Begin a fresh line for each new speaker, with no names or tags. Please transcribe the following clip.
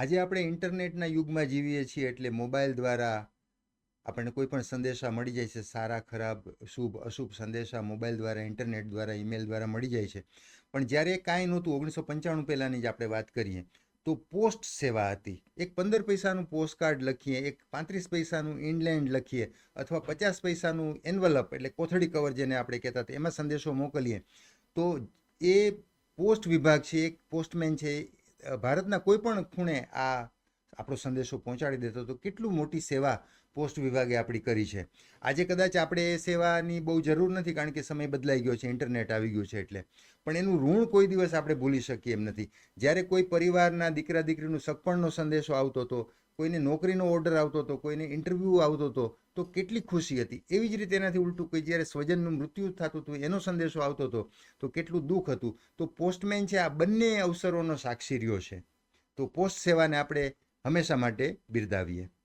આજે આપણે ઇન્ટરનેટના યુગમાં જીવીએ છીએ એટલે મોબાઈલ દ્વારા આપણને કોઈ પણ સંદેશા મળી જાય છે, સારા, ખરાબ, શુભ, અશુભ સંદેશા મોબાઈલ દ્વારા, ઇન્ટરનેટ દ્વારા, ઈમેલ દ્વારા મળી જાય છે. પણ જ્યારે કાંઈ નહોતું, ઓગણીસો પંચાણું પહેલાંની જ આપણે વાત કરીએ, તો પોસ્ટ સેવા હતી. એક પંદર પૈસાનું પોસ્ટકાર્ડ લખીએ, એક પાંત્રીસ પૈસાનું ઇનલેન્ડ લખીએ, અથવા પચાસ પૈસાનું એન્વલપ એટલે કોથળી કવર જેને આપણે કહેતા હતા, એમાં સંદેશો મોકલીએ. તો એ પોસ્ટ વિભાગ છે, એક પોસ્ટમેન છે ભારતના કોઈ પણ ખૂણે આ આપણો સંદેશો પહોંચાડી દેતો તો કેટલું મોટી સેવા પોસ્ટ વિભાગે આપણી કરી છે. આજે કદાચ આપણે એ સેવાની બહુ જરૂર નથી કારણ કે સમય બદલાઈ ગયો છે, ઇન્ટરનેટ આવી ગયું છે એટલે. પણ એનું ઋણ કોઈ દિવસ આપણે ભૂલી શકીએ એમ નથી. જ્યારે કોઈ પરિવારના દીકરા દીકરીનું સગપણનો સંદેશો આવતો હતો કોઈને નોકરીનો ઓર્ડર આવતો હતો કોઈને ઇન્ટરવ્યૂ આવતો હતો તો કેટલી ખુશી હતી. એવી જ રીતે એનાથી ઉલટું કોઈ જ્યારે સ્વજનનું મૃત્યુ થતું હતું, એનો સંદેશો આવતો હતો તો કેટલું દુઃખ હતું. તો પોસ્ટમેન છે આ બંને અવસરોનો સાક્ષી રહ્યો છે. તો પોસ્ટ સેવાને આપણે હંમેશા માટે બિરદાવીએ.